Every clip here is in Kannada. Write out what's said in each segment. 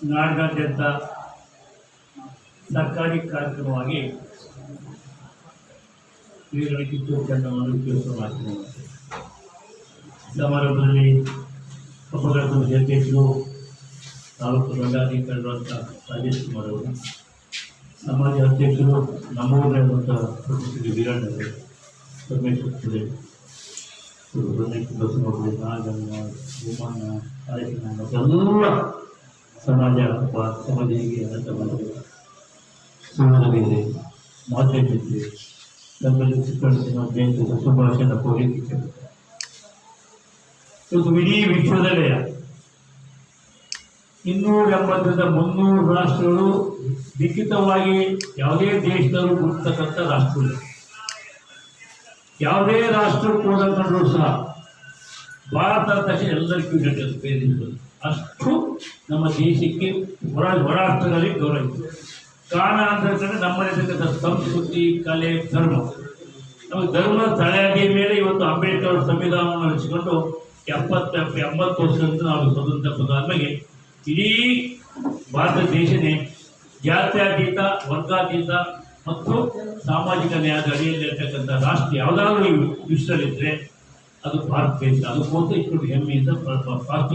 ನಾಡಿನಾದ್ಯಂತ ಸರ್ಕಾರಿ ಕಾರ್ಯಕ್ರಮವಾಗಿ ಶ್ರೀಗಳ ಕಿತ್ತೂರು ಚೆನ್ನವನ್ನು ಉಪಯೋಗಿಸಲಾಗಿದೆ ಸಮಾರಂಭದಲ್ಲಿ ಅಪಘಾತ ಅಧ್ಯಕ್ಷರು ತಾಲೂಕು ದಂಡಾಧಿಕಾರಿಗಳಂತ ರಾಜೇಶ್ ಕುಮಾರ್ ಅವರು, ಸಮಾಜ ಅಧ್ಯಕ್ಷರು ನಮ್ಮೂರೇ ಅಂತ ಪ್ರತಿಷ್ಠಿತ ವೀರಣ್ಣವರು ಅವರು ಪರಮೇಶ್ವರ್ ರಮೇಶ್ ಬಸವನಗುಡಿ ನಾಗಣ್ಣ ಭೂಮಣ್ಣ ಆಯಣ್ಣ ಮತ್ತೆಲ್ಲ ಸಮಾಜ ಸಮಾಜ ಹೀಗೆ ಅಂತ ಮಾಡಿದೆ ಸುಮ್ಮನೆ ಮಾಧ್ಯಮಿದ್ದೆ ನಮ್ಮಲ್ಲಿ ಚಿಕ್ಕಣ್ಣ ಜಯಂತಿ ಕೋರಿಕೆ ಇವತ್ತು ಇಡೀ ವಿಶ್ವದಲ್ಲೇ ಇನ್ನೂರ ಎಂಬತ್ತರಿಂದ ಮುನ್ನೂರು ರಾಷ್ಟ್ರಗಳು ಲಿಖಿತವಾಗಿ ಯಾವುದೇ ದೇಶದಲ್ಲೂ ಗುರುತಕ್ಕಂಥ ರಾಷ್ಟ್ರಗಳು. ಯಾವುದೇ ರಾಷ್ಟ್ರಕ್ಕೆ ಹೋದಂಕೊಂಡ್ರು ಸಹ ಭಾರತ ತಕ್ಷಣ ಎಲ್ಲರಿಗೂ ಬೇರೆ. ಅಷ್ಟು ನಮ್ಮ ದೇಶಕ್ಕೆ ಹೊರ ಹೊರ ರಾಷ್ಟ್ರಗಳಲ್ಲಿ ಗೌರವ ಇದೆ ಕಾರಣ ಅಂತ ಹೇಳಿದ್ರೆ ನಮ್ಮಲ್ಲಿರ್ತಕ್ಕಂಥ ಸಂಸ್ಕೃತಿ, ಕಲೆ, ಧರ್ಮ. ನಮ್ಮ ಧರ್ಮದ ತಳೆಯಾಗಿ ಮೇಲೆ ಇವತ್ತು ಅಂಬೇಡ್ಕರ್ ಸಂವಿಧಾನವನ್ನು ರಚಿಸಿಕೊಂಡು ಎಪ್ಪತ್ತ, ಎಂಬತ್ತು ವರ್ಷದಿಂದ ನಾವು ಸ್ವತಂತ್ರ ಪದಾದ್ಮೇಲೆ ಇಡೀ ಭಾರತ ದೇಶನೇ ಜಾತ್ಯಾತೀತ, ವರ್ಗಾತೀತ ಮತ್ತು ಸಾಮಾಜಿಕ ನ್ಯಾಯದ ಅಡಿಯಲ್ಲಿರ್ತಕ್ಕಂಥ ರಾಷ್ಟ್ರ ಯಾವುದಾದ್ರೂ ವಿಶ್ವದಲ್ಲಿದ್ದರೆ ಅದು ಭಾರತ ದೇಶ. ಅದಕ್ಕೋಸ್ಕರ ಇಷ್ಟು ಹೆಮ್ಮೆಯಿಂದ ಪ್ರ-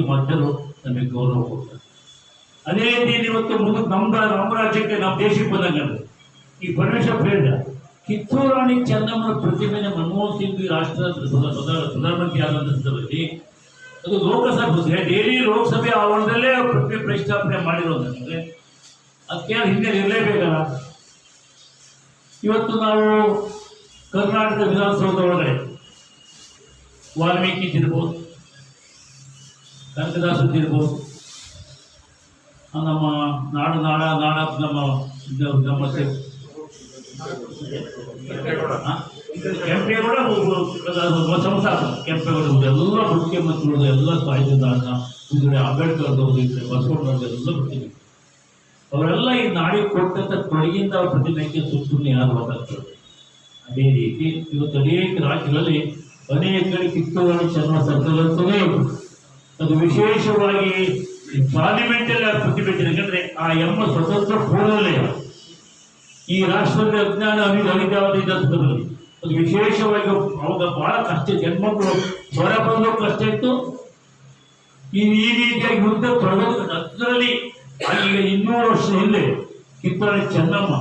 ಮಾಡಿದ್ರು ನಮಗೆ ಗೌರವ ಕೊಡ್ತಾರೆ ಅದೇ ರೀತಿ ಇವತ್ತು ನಮ್ಮ ನಮ್ಮ ರಾಜ್ಯಕ್ಕೆ ನಮ್ಮ ದೇಶಕ್ಕೆ ಬಂದಂಗಲ್ಲ ಈ ಪರಮೇಶ್ವರ ಕಿತ್ತೂರು ರಾಣಿ ಚೆನ್ನಮ್ಮನ ಪ್ರತಿಮೆನ ಮನಮೋಹನ್ ಸಿಂಗ್ ರಾಷ್ಟ್ರ ಪ್ರಧಾನ- ಪ್ರಧಾನ- ಪ್ರಧಾನಮಂತ್ರಿ ಆದಂಥ ಸಂದರ್ಭದಲ್ಲಿ ಅದು ಲೋಕಸಭೆ ಡೈಲಿ ಲೋಕಸಭೆ ಆವರಣದಲ್ಲೇ ಪ್ರತಿಮೆ ಪ್ರತಿಷ್ಠಾಪನೆ ಮಾಡಿರೋದಂದ್ರೆ ಅದಕ್ಕೆ ಹಿಂದೆ ಇರಲೇಬೇಕಲ್ಲ? ಇವತ್ತು ನಾವು ಕರ್ನಾಟಕ ವಿಧಾನಸೌಧ ಒಳಗಡೆ ವಾಲ್ಮೀಕಿ ಇರ್ಬೋದು ಕನಕದಾಸರು ಇರ್ಬೋದು ಆ ನಮ್ಮ ನಾಡು ನಾಡ ನಾಡ ನಮ್ಮ ನಮ್ಮ ಕೆಂಪೇಗೌಡ ಹೊಸ ಕೆಂಪೇಗೌಡ ಎಲ್ಲ ಮುಖ್ಯಮಂತ್ರಿಗಳು ಎಲ್ಲ ಸಾಹಿತ್ಯದಾರನ ಇದ್ರೆ ಅಂಬೇಡ್ಕರ್ ಇದ್ರೆ ಬಸವಣ್ಣವ್ರದ್ದು ಎಲ್ಲ ಬರ್ತೀವಿ ಅವರೆಲ್ಲ ಈ ನಾಡಿಗೆ ಕೊಟ್ಟಂತ ಕೊಡಗಿಂದ ಅವ್ರ ಪ್ರತಿಮೆಗೆ ಸುತ್ತೂರು ಯಾರು ಅದೇ ರೀತಿ ಇವತ್ತು ಅನೇಕ ರಾಜ್ಯಗಳಲ್ಲಿ ಅನೇಕ ಕಡೆ ಚರ್ಮ ಚೆನ್ನ ಸರ್ಕಲಂತಲೇ ಅದು ವಿಶೇಷವಾಗಿ ಪಾರ್ಲಿಮೆಂಟಲ್ಲಿ ಆ ಪ್ರತಿಭೆ ಯಾಕಂದ್ರೆ ಆ ಎಮ್ಮ ಸ್ವತಂತ್ರ ಪೂರ್ವಲೇ ಈ ರಾಷ್ಟ್ರದ ಅಜ್ಞಾನ ಅಭಿವೃದ್ಧಿ ಸಂದರ್ಭದಲ್ಲಿ ಅದು ವಿಶೇಷವಾಗಿ ಅವಾಗ ಬಹಳ ಕಷ್ಟ ಹೆಣ್ಮಕ್ಳು ಹೊರ ಬಂದು ಕಷ್ಟ ಇತ್ತು. ಈ ರೀತಿಯಾಗಿ ಯುದ್ಧ ತೊಡಗೋದು ಅದರಲ್ಲಿ ಈಗ ಇನ್ನೂರು ವರ್ಷ ಹಿಂದೆ ಕಿತ್ತೂರು ಚೆನ್ನಮ್ಮ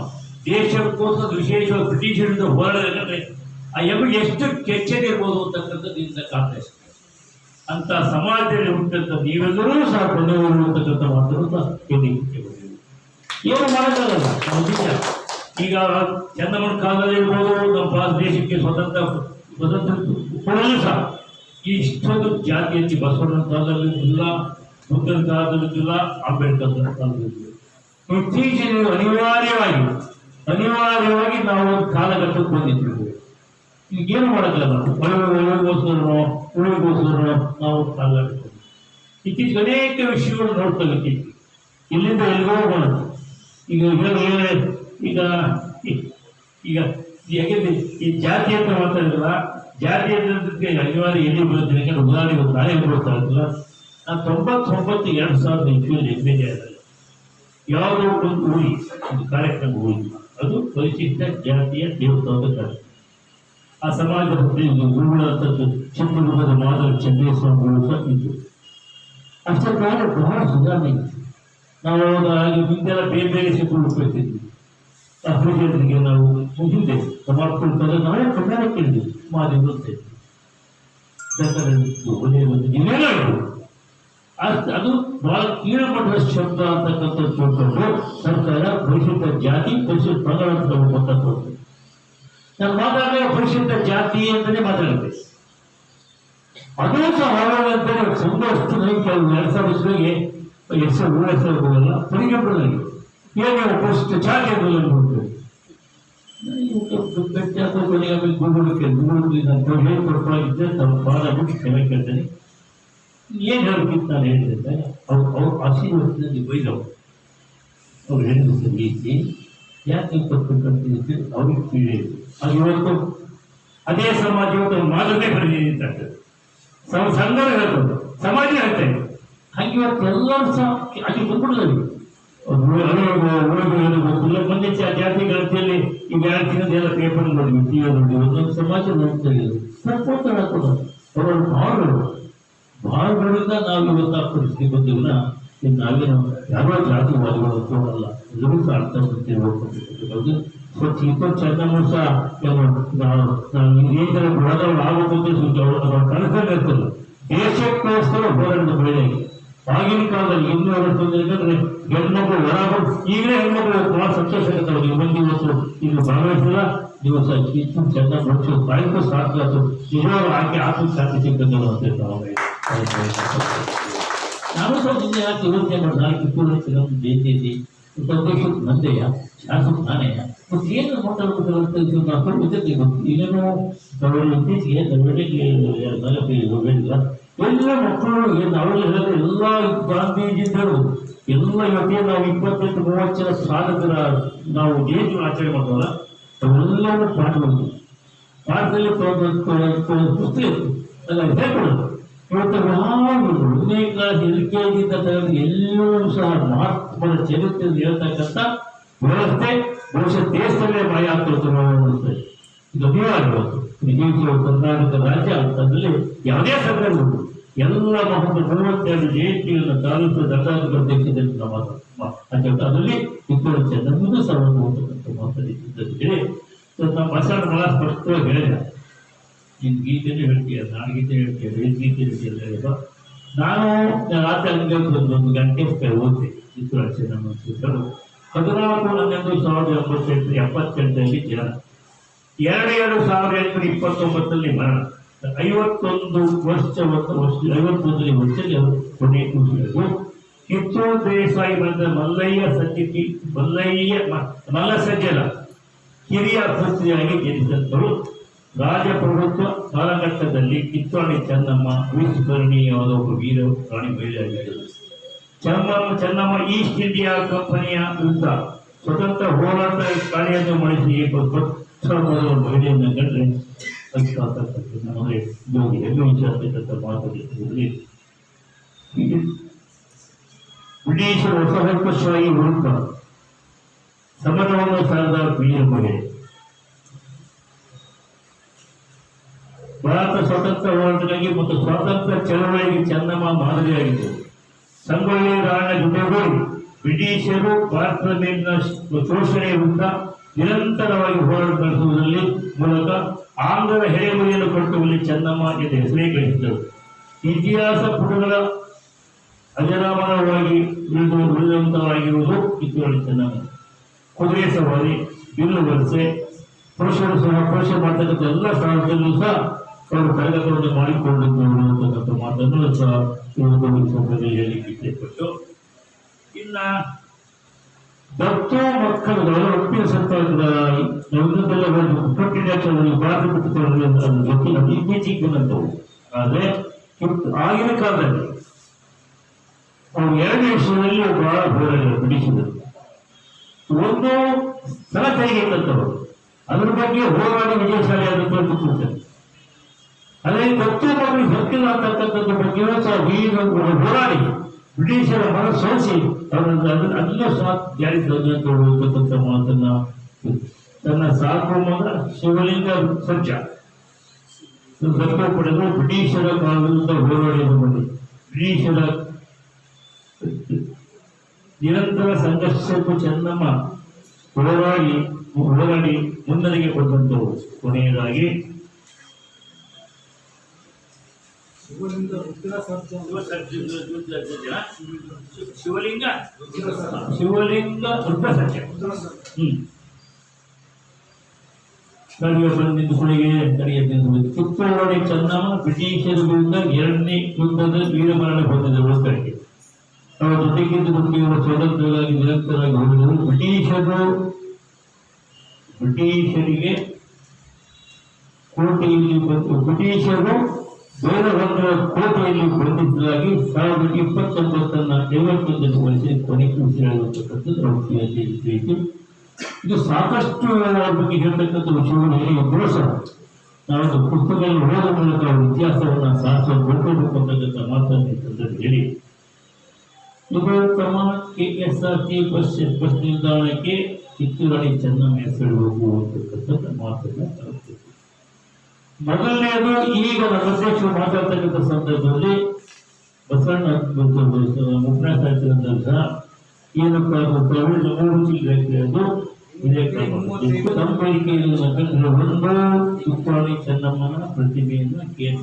ದೇಶಕ್ಕೋಸ್ಕರ ವಿಶೇಷವಾಗಿ ಬ್ರಿಟಿಷರಿಂದ ಹೋರಾಡೋದಂದ್ರೆ ಆ ಎಂಬ ಎಷ್ಟು ಕೆಚ್ಚದಿರ್ಬೋದು ಅಂತಕ್ಕಂಥದ್ದು ಇಂಥ ಕಾಂಗ್ರೆಸ್. ಅಂತ ಸಮಾಜದಲ್ಲಿ ಹುಟ್ಟಂತ ನೀವೆಲ್ಲರೂ ಸಹ ಬಂದವರು ಅಂತಕ್ಕಂಥ ಕೇಳಲಿಕ್ಕೆ ಏನು ನಿಜ ಈಗ ಚಂದಮನ ಕಾಲದಲ್ಲಿ ಇರ್ಬೋದು, ನಮ್ಮ ದೇಶಕ್ಕೆ ಸ್ವತಂತ್ರ ಸ್ವತಂತ್ರ ಕೊಡಲು ಸಹ ಇಷ್ಟೊಂದು ಜಾತಿಯಲ್ಲಿ ಬಸವಣ್ಣನ ಕಾಲದಲ್ಲಿ ಇಲ್ಲ ಬುದ್ಧನ ಕಾಲದಲ್ಲಿ ಇಲ್ಲ ಅಂಬೇಡ್ಕರ್ ಕಾಲದಲ್ಲಿ ಇತ್ತೀಚಿನ ಅನಿವಾರ್ಯವಾಗಿ ಅನಿವಾರ್ಯವಾಗಿ ನಾವು ಒಂದು ಕಾಲಘಟ್ಟಕ್ಕೆ ಬಂದಿದ್ದೀವಿ. ಈಗ ಏನು ಮಾಡೋಕ್ಕಲ್ಲ ಒಳಗೋಸ್ಕರನೋ ಉಳಿಗೋಸ್ಕರನೋ ನಾವು ಕಾಲಾಡ್ತೀವಿ ಇತ್ತೀಚೆಗೆ ಅನೇಕ ವಿಷಯಗಳು ನೋಡ್ತಾ ಇರ್ತೀವಿ. ಇಲ್ಲಿಂದ ಎಲ್ಲಿಗೋ ಹೋಗೋಣ. ಈಗ ಹೇಳಿದ್ರೆ, ಈಗ ಈಗ ಯಾಕೆಂದ್ರೆ ಈ ಜಾತಿ ಅಂತ ಮಾತಾಡಿದ್ರಲ್ಲ ಜಾತಿ ಅಂತಕ್ಕೆ ಅನಿವಾರ್ಯ ಎಲ್ಲಿ ಬರುತ್ತೆ ಯಾಕಂದ್ರೆ ಉದಾಹರಣೆಗೆ ಒಂದು ನಾಳೆ ಬರುತ್ತಾ ಇರಲ್ಲ ನಾನು ತೊಂಬತ್ತೊಂಬತ್ತು ಎರಡು ಸಾವಿರದ ಇಪ್ಪತ್ತು ಎಂಟನೇ ಎಲ್ ಯಾವುದೋ ಒಂದು ಊರಿ, ಒಂದು ಕಾರ್ಯಕ್ರಮ ಊರಿ. ಅದು ಪರಿಶಿಷ್ಟ ಜಾತಿಯ ದೇವಸ್ಥಾನದ ಕಾರ್ಯಕ್ರಮ. ಆ ಸಮಾಜದ ಬಗ್ಗೆ ಇಲ್ಲಿ ಗುರುಗಳಂಥದ್ದು ಚಿತ್ರದುರ್ಗದ ಮಾದರ ಚಂದ್ರೇಶ್ವರ ಸಹ ಇದ್ದು ಅಷ್ಟೇ ಕಾಲ ಬಹಳ ಸುಧಾರಣೆ ಇತ್ತು ನಾವು ಹಾಗೆ ಮುಂದೆಲ್ಲ ಬೇರೆ ಬೇರೆ ಸಿಕ್ಕಲು ಅಭಿಜಯರಿಗೆ ನಾವು ಹಿಂದೆ ಸಮರ್ಪಣೆ ನಾವೇ ಕನ್ನಡ ಕೇಳಿದ್ವಿ ಮಾದೇವರು ಬರುತ್ತೆ ಇದ್ವಿ. ಬೇಕಾದ್ರೆ ಒಳ್ಳೆಯ ಒಂದು ಇನ್ನೇನೋ ಅದು ಬಹಳ ಕೀಳುಮಟ್ಟದ ಶಬ್ದ ಅಂತಕ್ಕಂಥದ್ದು ಸರ್ಕಾರ ಪರಿಶುದ್ಧ ಜಾತಿ ಪರಿಶುದ್ಧ ಪ್ರಕರಣ ಅಂತ ಗೊತ್ತಾಗ್ತದೆ ನಾನು ಮಾತಾಡಿದಾಗ ಪರಿಶುದ್ಧ ಜಾತಿ ಅಂತಾನೆ ಮಾತಾಡಿದೆ ಅದು ಸಹ ಹಾಗಾದಂತಾನೆ ಸಂದಷ್ಟು ಎರಡು ಸಾವಿರ ಇಸ್ವಿಗೆ ಹೆಸರು ಮೂರು ಹೆಸರು ಹೋಗಲ್ಲ ಪರಿಗಣನೆಗೆ ಏನು ಪರಿಶುದ್ಧ ಜಾತಿ ಅಂತ ನಾನು ಹೇಳ್ಕೊಡ್ತಾಗಿದ್ದೆ ತಮ್ಮ ಬಾಳ ಬಿಟ್ಟು ಕ್ಷಮೆ ಏನು ಹೇಳ್ಬೇಕಿತ್ತು ನಾನು ಹೇಳಿದ್ರೆ ಅವ್ರು ಅವ್ರ ಆಶೀರ್ವಾದದಲ್ಲಿ ಬೈದವು ಅವ್ರು ಹೇಳಿದ ರೀತಿ ಯಾಕೆ ಕೊಡ್ಬೇಕಂತ ಅವ್ರಿಗೆ ತಿಳಿದೆ ಅದು ಇವತ್ತು ಅದೇ ಸಮಾಜ ಇವತ್ತು ಮಾದನೆ ಬರೆದಿದ್ದಾರೆ ಸಂಘ ಹೇಳ್ಬೋದು ಸಮಾಜ ಹೇಳ್ತೇನೆ ಹಾಗೆ ಇವತ್ತು ಎಲ್ಲರೂ ಸಹ ಅಲ್ಲಿ ಬಂದ್ಬಿಡ್ತಾರೆ ಗೊತ್ತಿಲ್ಲ ಮೊನ್ನೆ ಜಾತಿ ಗಣತಿಯಲ್ಲಿ ಈ ಎಲ್ಲ ಪೇಪರ್ ನೋಡಿದ್ವಿ ಟಿವಿ ನೋಡಿ ಒಂದೊಂದು ಸಮಾಜ ನೋಡ್ತಾ ಇದ್ದೀವಿ ಸಪೋರ್ಟ್ ಹಾಕೋದು ಅವರ ಭಾವಗಳು ಭಾವಗಳಿಂದ ನಾವು ಇವತ್ತು ಆ ಪರಿಸ್ಥಿತಿ ಇನ್ನು ನಾವು ಯಾರೋ ಜಾತಿವಾದಿಗಳು ತೋರಲ್ಲ ಎಲ್ಲರೂ ಸಹ ಅರ್ಥ ಮಾಡ್ತಿರ್ಬೇಕು ಸ್ವಚ್ಛ ಇಪ್ಪತ್ತು ಚೆನ್ನಮ್ಮ ಸಹ ನಾವು ನಾವು ಥರ ಬಡದವ್ರು ಇರ್ತಲ್ಲ ದೇಶಕ್ಕೋಸ್ಕರ ಹೋರಾಟದ ಬೆಳೆ ಆಗಿನ ಕಾಲದಲ್ಲಿ ಇನ್ನೂ ಯಾಕಂದ್ರೆ ಹೆಣ್ಮಕ್ಳು ಹೊರಗಡೆ, ಈಗಲೇ ಹೆಣ್ಮಕ್ಳು ಬಹಳ ಸಂತೋಷ ಆಗುತ್ತೆ ನೀವು ಇವತ್ತು ಇದು ಭಾಗವಹಿಸಿಲ್ಲ. ದಿವಸ ಇಷ್ಟು ಚೆನ್ನಾಗಿ ಮುಚ್ಚು ಬಾಯಿಗೂ ಸಾಕು ನಿಜವಾಗ ಆಕೆ ಆತ್ಮಶಾಂತಿ ಸಿಗ್ತದೆ ಅಂತ ಹೇಳ್ತಾರೆ ಶಾಸಕ ಏನು ಎಲ್ಲ ಮಕ್ಕಳು ಏನು ಎಲ್ಲ ಗಾಂಧೀಜಿದ್ದರು. ಎಲ್ಲ ಇವತ್ತೇ ನಾವು ಇಪ್ಪತ್ತೆಂಟು, ಮೂವತ್ತು ಜನ ಸಾಧಕರ ನಾವು ಜಯಂತಿ ಆಚರಣೆ ಮಾಡೋಲ್ಲ ಅವೆಲ್ಲವೂ ಪಾಠಗಳು ಪಾಠದಲ್ಲಿ ಪುಸ್ತಕ ಅಲ್ಲ ಹೇಳ್ಕೊಡೋದು. ಇವತ್ತು ನಾವು ಒಂದನೇ ಕ್ಲಾಸ್ ಎಲ್ಲೂ ಸಹ ಮಹಾತ್ಮನ ಚರಿತ್ರೆಯಲ್ಲಿ ಹೇಳ್ತಕ್ಕಂಥ ವ್ಯವಸ್ಥೆ ಬಹುಶಃ ದೇಶದಲ್ಲೇ ಭಯ ಆಗ್ತದೆ ಇದು ಇವತ್ತು ವಿಜಯಪುರ ಕರ್ನಾಟಕ ರಾಜ್ಯ ಅಂತಂದಲ್ಲಿ ಯಾವುದೇ ಸಂದರ್ಭ ಉಂಟು. ಎಲ್ಲ ಮಹತ್ವ ಮೂವತ್ತೆರಡು ಜಯಂತಿಯನ್ನು ತಾಲೂಕು ದಂಡಾಧಿಕಾರಿ ಅಧ್ಯಕ್ಷದಲ್ಲಿ ನಾವು ಅದರಲ್ಲಿ ಕಿತ್ತೂರು ಚೆನ್ನಮ್ಮನೂ ಸರ್ವ ಮಾತಾಡಿದ್ದರೆ ನಮ್ಮ ಭಾಷಣ ಬಹಳ ಸ್ಪಷ್ಟವಾಗಿ ಹೇಳಿದ ನಿನ್ ಗೀತೆನೇ ಹೇಳ್ತೀಯ, ನಾನು ಗೀತೆ ಹೇಳ್ತೀಯ ಗೀತೆ ಹೇಳುವ. ನಾನು ರಾತ್ರಿ ಹಂಗೆ ಒಂದು ಒಂದು ಗಂಟೆ ಓದ್ತೆ ಚಿತ್ರ ನಮ್ಮ ಚಿತ್ರರು ಹದಿನಾಲ್ಕು ಹನ್ನೊಂದು ಸಾವಿರದ ಎಂಬತ್ತೆಂಟು ಎಪ್ಪತ್ತೆಂಟರಲ್ಲಿ ಜನ. ಎರಡು ಎರಡು ಸಾವಿರದ ಎಂಟುನೂರ ಇಪ್ಪತ್ತೊಂಬತ್ತರಲ್ಲಿ ಮರಣ. ಐವತ್ತೊಂದು ವರ್ಷ ವರ್ಷ ಐವತ್ತೊಂದನೇ ವರ್ಷದಲ್ಲಿ ಅವರು ಕೊನೆ ಕೂಸಿದರು ಕಿತ್ತೂರು ದೇಸಾಯಿ ಬಂದ ಮಲ್ಲಯ್ಯ ಸಜ್ಜಿತಿ ಮಲ್ಲಯ್ಯ ಮಲ್ಲ ಸಜ್ಜಲ ಹಿರಿಯ ಅಭ್ಯರ್ಥಿಯಾಗಿ ಜನಿಸಿದರು ರಾಜಪ್ರಭುತ್ವ ಕಾಲಘಟ್ಟದಲ್ಲಿ ಕಿತ್ತೂರಾಣಿ ಚೆನ್ನಮ್ಮ ಅವಿಸ್ಮರಣೀಯವಾದ ಒಬ್ಬ ವೀರ ರಾಣಿ ಮಹಿಳೆಯಾಗಿದ್ದರು. ಚೆನ್ನಮ್ಮ ಚೆನ್ನಮ್ಮ ಈಸ್ಟ್ ಇಂಡಿಯಾ ಕಂಪನಿಯ ವಿರುದ್ಧ ಸ್ವತಂತ್ರ ಹೋರಾಟ ಕಾರ್ಯವನ್ನು ಮಾಡಿಸಿ ಮೊದಲ ಮಹಿಳೆಯನ್ನು ಕಂಡ್ರೆ ಅದಕ್ಕೆ ನಮಗೆ ಯೋಗಿ ಎಲ್ಲೂ ಮಾತುಕತೆಯಲ್ಲಿ ಮಾತುಕತೆ ಬ್ರಿಟಿಷರ ವಸಾಹತುಶಾಹಿ ವಿರುದ್ಧ ಸಮರವನ್ನು ಸಾರಿದ ವೀರ ಮಹಿಳೆ. ಭಾರತ ಸ್ವತಂತ್ರ ಹೋರಾಟಕ್ಕಾಗಿ ಮತ್ತು ಸ್ವಾತಂತ್ರ್ಯ ಚಳವಳಿಗೆ ಚೆನ್ನಮ್ಮ ಮಾದರಿಯಾಗಿತ್ತು ಸಂಗೊಳ್ಳಿ ರಾಯಣ್ಣ ಜೊತೆಗೂ ಬ್ರಿಟಿಷರು ಭಾರತದ ಮೇಲಿನ ಶೋಷಣೆ ನಿರಂತರವಾಗಿ ಹೋರಾಟ ನಡೆಸುವುದರಲ್ಲಿ ಮೂಲಕ ಆಂಧ್ರದ ಹೆಡೆಮುರಿಯನ್ನು ಕಟ್ಟುವಲ್ಲಿ ಚೆನ್ನಮ್ಮ ಎಂದು ಹೆಸರೇ ಗಳಿಸಿದರು. ಇತಿಹಾಸ ಪುಟಗಳ ಅಜರಾಮರವಾಗಿ ಉಳಿದು ಉಳಿದಂತವಾಗಿರುವುದು ಕಿತ್ತೂರು ಚೆನ್ನಮ್ಮ ಕುದುರೆ ಸವಾರಿ, ಬಿಲ್ಲು ವಲಸೆ, ಪುರುಷರು ಸಹ ಪುರುಷ ಮಾಡ್ತಕ್ಕಂಥ ಎಲ್ಲ ಸ್ಥಳದಲ್ಲೂ ಸಹ ಅವರು ಕರಗತವನ್ನು ಮಾಡಿಕೊಂಡಿದ್ದು ಅಂತಕ್ಕಂಥ ಮಾತನ್ನು ಸಹ ಈ ಸಂದರ್ಭದಲ್ಲಿ ಇನ್ನ ದತ್ತು ಮಕ್ಕಳುಗಳು ಒಪ್ಪಿನ ಸಂತಾನದ ಒಂದು ಉಪಟ್ಟಿನ ಭಾರತ ಪುಸ್ತಕಗಳಲ್ಲಿ ಅದು ಗೊತ್ತಿಲ್ಲ ಇತ್ತೀಚೆಗೆ ಬಂದಂಥವು ಆದರೆ ಆಗಿನ ಕಾಲದಲ್ಲಿ ಅವ್ರು ಎರಡು ವಿಷಯದಲ್ಲಿ ಬಹಳ ಹೋರಾಡಿದರು ಬ್ರಿಟಿಷರು ಒಂದು ಸ್ಥಳ ತೆರಿಗೆ ಅದ್ರ ಬಗ್ಗೆ ಹೋರಾಡಿ ವಿಜಯಶಾಲಿ ಕೂತ್ಕೊಳ್ತಾರೆ ಅದೇ ಪ್ರತಿಯೊಬ್ಬರಿಗೆ ಗೊತ್ತಿಲ್ಲ ಅಂತಕ್ಕಂಥದ್ದು ಬಗ್ಗೆ ಸಹ ಹೋರಾಡಿ ಬ್ರಿಟಿಷರ ಮನ ಸೋಸಿ ಅವರನ್ನು ಅದನ್ನು ಅಲ್ಲ ಸಹ ಜಾರಿ ಮಾತನ್ನ ತನ್ನ ಸಾರ್ವಭೌಮ ಶಿವಲಿಂಗ ದತ್ತು ಪಡೆದು ಬ್ರಿಟಿಷರ ಕಾಲದಿಂದ ಹೋರಾಡಿದ ಮಾಡಿ ಬ್ರಿಟಿಷರ ನಿರಂತರ ಸಂಘರ್ಷಕ್ಕೂ ಚೆನ್ನಮ್ಮ ಹೋರಾಡಿ ಹೋರಾಡಿ ಮುನ್ನಡೆಗೆ ಕೊಟ್ಟಂತವರು ಕೊನೆಯದಾಗಿ ಶಿವಲಿಂಗ ರುದ್ರ ಶಿವಲಿಂಗ? ಶಿವಲಿಂಗ ರುದ್ರ ಹ್ಮ್. ಬಂದಿದ್ದು ಚೆನ್ನಮ್ಮ ಬ್ರಿಟಿಷರ ವಿರುದ್ಧ ಎರಡನೇ ಯುದ್ಧದ ವೀರಮರಣ ಕಡೆಗೆ ಅವರ ಜೊತೆಗಿದ್ದು ಸ್ವತಂತ್ರವಾಗಿ ನಿರಂತರವಾಗಿ ಹೊಂದಿದರು ಬ್ರಿಟಿಷರು ಬ್ರಿಟಿಷರಿಗೆ ಕೋಟೆಯಲ್ಲಿ ಬಂದು ಬ್ರಿಟಿಷರು ಬೇರೊಂದರ ಕೋಟೆಯಲ್ಲಿ ಬಂದಿದ್ದಾಗಿ ಸಾವಿರದ ಇಪ್ಪತ್ತೊಂಬತ್ತನ್ನ ಐವತ್ತೊಂದನ್ನು ಬಳಸಿ ಕೊನೆ ಉಸಿರಾಗಿರ್ತಕ್ಕಂಥದ್ದು ನಾವು ಇದು ಸಾಕಷ್ಟು ಬಗ್ಗೆ ಹೇಳ್ತಕ್ಕಂಥ ವಿಷಯಗಳು ಇಬ್ಬರೂ ಸಹ. ನಾವೊಂದು ಪುಸ್ತಕಗಳನ್ನು ಓದುವ ಮೂಲಕ ಇತಿಹಾಸವನ್ನು ಸಾಧಿಸಲು ಬಿಟ್ಟಬೇಕು ಅಂತಕ್ಕಂಥ ಮಾತನ್ನು ಈ ಸಂದರ್ಭದಲ್ಲಿ ಹೇಳಿ. ಇದು ತಮ್ಮ K S R T bus bus ನಿಲ್ದಾಣಕ್ಕೆ ಕಿತ್ತೂರಳ್ಳಿ ಚೆನ್ನಮ್ಮ ಹೆಸರಿಡಬೇಕು ಮಾತನ್ನು ಮಾತನ್ನ ಮೊದಲನೆಯದು ಈಗ ಅಧ್ಯಕ್ಷರು ಮಾತಾಡ್ತಕ್ಕಂಥ ಸಂದರ್ಭದಲ್ಲಿ ಬಸವಣ್ಣ ಮುಖ್ಯ ಸಾಹಿತ್ಯದಂತಹ ಏನಪ್ಪ ಪ್ರವೀಣ್ ಮೂರು ಇದೇ ಕ್ರಮ ಸಂಪರ್ಕಿಯಲ್ಲಿ ಒಂದು ಕಿತ್ತೂರಾಣಿ ಚೆನ್ನಮ್ಮನ ಪ್ರತಿಮೆಯನ್ನು ಕೆ ಎಸ್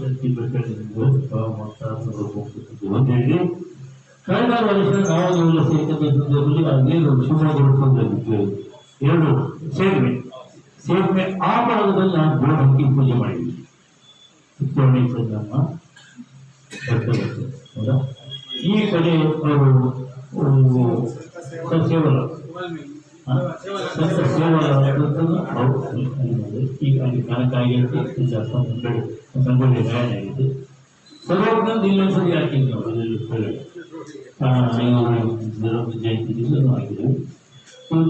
ಕಳೆದ ವರ್ಷ ನಾವು ಸೇರಿದ ಸಂದರ್ಭದಲ್ಲಿ ಅದೇನು ಶಿವಮೊಗ್ಗ ಎರಡು ಸೇರ್ಮೆ ಸೇರ್ಮೆ ಆ ಭಾಗದಲ್ಲಿ ನಾನು ಗೋಡಕ್ಕೆ ಪೂಜೆ ಮಾಡಿದ್ವಿ ಚೆನ್ನಮ್ಮ ಬರ್ತದೆ, ಹೌದಾ? ಈ ಕಡೆ ಅವರು ಹ? ಸಂತ ಸೇವಲ. ಈಗ ಅಲ್ಲಿ ಕನಕಾಗಿ ಸಂಗೊಳ್ಳಿ ಆಗಿದೆ ಸರ್ವಜ್ಞ ಇಲ್ಲೊಂದ್ಸರಿ ಹಾಕಿದ್ವಿ ನಾವು, ಅದರಲ್ಲಿ ಜಯಂತಿ ಹಾಕಿದ್ವಿ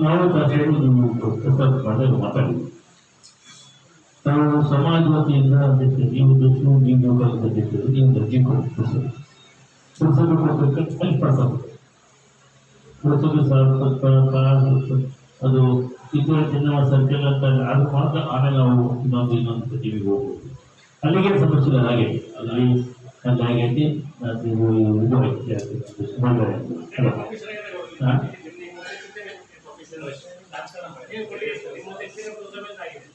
ನಾವು ಪ್ರಸಾದ ಮಾತಾಡಿದ್ವಿ ನಾವು ಸಮಾಜ ವತಿಯಿಂದ ಅದಕ್ಕೆ ನೀವು ದುಡ್ಡು ನೀವು ಯೋಗದ ಅಧ್ಯಕ್ಷರು ನೀವು ದರ್ಜಿ ಕೊಡ್ತೀವಿ ಪುಸ್ತಕ ಅದು ಇತರ ಚಿನ್ನ ಸರ್ಕಲ್ ಅಂತ ಅದು ಮಾತ್ರ ಆಮೇಲೆ ನಾವು ಇನ್ನೊಂದು ಇನ್ನೊಂದು ಪ್ರತಿಮೆಗೆ ಹೋಗ್ಬೋದು ಅಲ್ಲಿಗೆ ಸಮಸ್ಯೆ ಹಾಗೆ, ಅಲ್ಲಿ ಅಲ್ಲಿ ಆಗೈತಿ ಅದು ಇದು ಅಲ್ಲ. ಹಾ?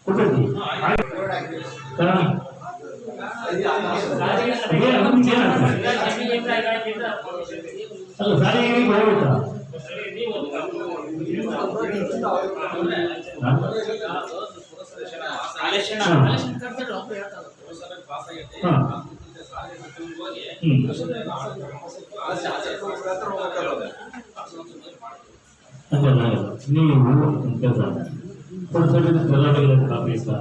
ಕೊಟ್ಟೈತಿ ಹಾ. ಅದೇ ಅದಕ್ಕೆ ಏನಾಗ್ತದೆ? ಅಲ್ಲ ಸಾರಿಗೆ ಹೋಗ್ಬೇಕಾ ಹಾ? ಹಾ. ಹ್ಮ್ ಅದಲ್ಲ ನೀವು ಕೆಲಸ ಪುಸ್ತಕದ ಕಲಾವಿದರ ಕಾಪಿ ಸಹ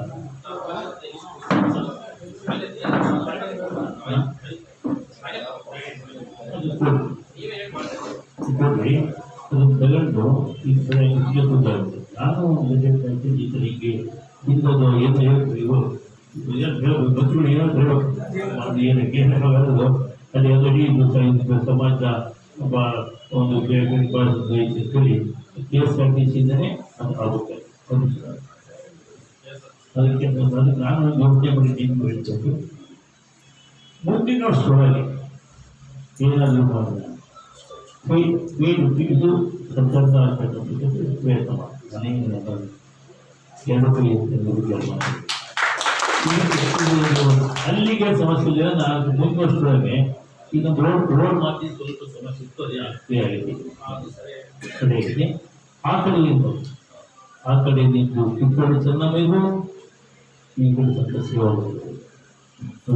ಅದು ಕೊಡಿ. ಕೊಡ್ರಿ ಅದು ತಗೊಂಡು ಈ ಕಡೆ ಹಿಂಗೆ ಕೂತ್ಕೊಳ್ಳಿ. ನಾನು ಬಜೆಟ್ ಹಾಕಿ ಈ ಕಡೆ ಹಿಂಗೆ ಹಿಂದೊಂದು ಏನು ಹೇಳ್ತೀವಿ ಇವು ಏನು ಹೇಳ್ಬೇಕು ಗೊತ್ತಿಲ್ಲ ಏನೋ ಹೇಳ್ಬೇಕು ಅದು ಏನಕ್ಕೆ ಏನು ಹೇಳೋದು ಅಲ್ಲಿ ಅದು ಇಡೀ ಇದು ಸಮಾಜ ಒಬ್ಬ ಒಂದು ಬೇರೆ ಕಲಿ ಕೆ ಎಸ್ ಆರ್ ಟಿ ಸಿಯಿಂದನೇ ಅದು ಆಗುತ್ತೆ ಅದು ಸಹ. ಅದಕ್ಕೆ ಒಂದು- ಅದಕ್ಕೆ ನಾನು ಒಂದು ಯೋಚನೆ ಮಾಡಿದ್ದೀನಿ ಹೇಳ್ಬೇಕು ಮುಂದಿನ ವರ್ಷದೊಳಗೆ ಏನಾದರೂ ಮಾಡೋಣ ವೈ- ವೈ- ಇದು ಸರ್ಕಾರದ ಆಗ್ತಕ್ಕಂಥದ್ದು ಪ್ರಯತ್ನ ಮಾಡ್ತೀವಿ ಮನೆಯಿಂದ ನಾನು ಎರಡು ಕೈ ಎತ್ತಿ ವಿಚಾರ ಮಾಡ್ತೀನಿ ಈ- ಅಲ್ಲಿಗೆ ಸಮಸ್ಯೆ ಇಲ್ಲ ನಾನು ಮುಂದಿನ ವರ್ಷದೊಳಗೆ ಈಗ ರೋಡ್ ರೋಡ್ ಮಾರ್ಜಿನ್ ಸ್ವಲ್ಪ ಸಮಸ್ಯೆ ಇತ್ತು ಅದೇ ಆಗ್ತೇ ಆಗಿದೆ ಆ ಕಡೆಯಿಂದ ಆ ಕಡೆ ನಿಂತು ಕಿತ್ತೂರು ಚೆನ್ನಮ್ಮೆಗೂ ಈ ಕಡೆ ಸಂತ ಸೇವಾ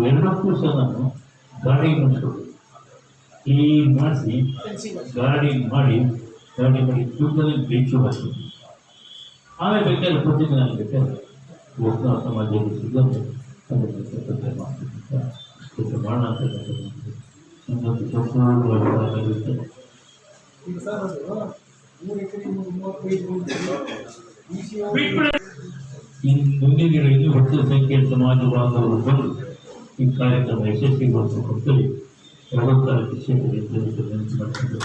ಎರಡಕ್ಕೂ ಸಹ ನಾನು ಗಾಡಿ ಮಾಡಿಸ್ಕೊಡ್ತೀನಿ ಈ ಮಾಡಿಸಿ ಗಾಡಿ ಮಾಡಿ ಗಾಡಿ ಮಾಡಿ ತೂಕದಲ್ಲಿ ಬೆಂಚು ಹಾಕಿ ಆಮೇಲೆ ಬೇಕಾದ್ರೆ ಪ್ರತಿದಿನ ಬೇಕಾದ್ರೆ ಒಬ್ಬ ಸಮಾಜದಲ್ಲಿ ಸಿಗಬೇಕು ಅದನ್ನು ಮಾಡ್ತೀನಿ ಮಾಡೋಣ ಅಂತಕ್ಕಂಥದ್ದು ನನ್ನೊಂದು ಸಂಪೂರ್ಣವಾಗಿರುತ್ತೆ ಈಗ ಸರ್ ಅದು ಮೂರು ಎಕರೆ ಮೂವತ್ತೈದು ಈ ಸಿ ಇನ್ನು ಮುಂದಿನ ದಿನಗಳಲ್ಲಿ ಹೆಚ್ಚು ಸಂಖ್ಯೆಯ ಸಮಾಜ ಬಾಂಧವರು ಬಂದು ಈ ಕಾರ್ಯಕ್ರಮ ಪ್ರಭುತ್ವ ಕ್ಷೇತ್ರದಲ್ಲಿ ಮಾಡ್ಕೊಂಡು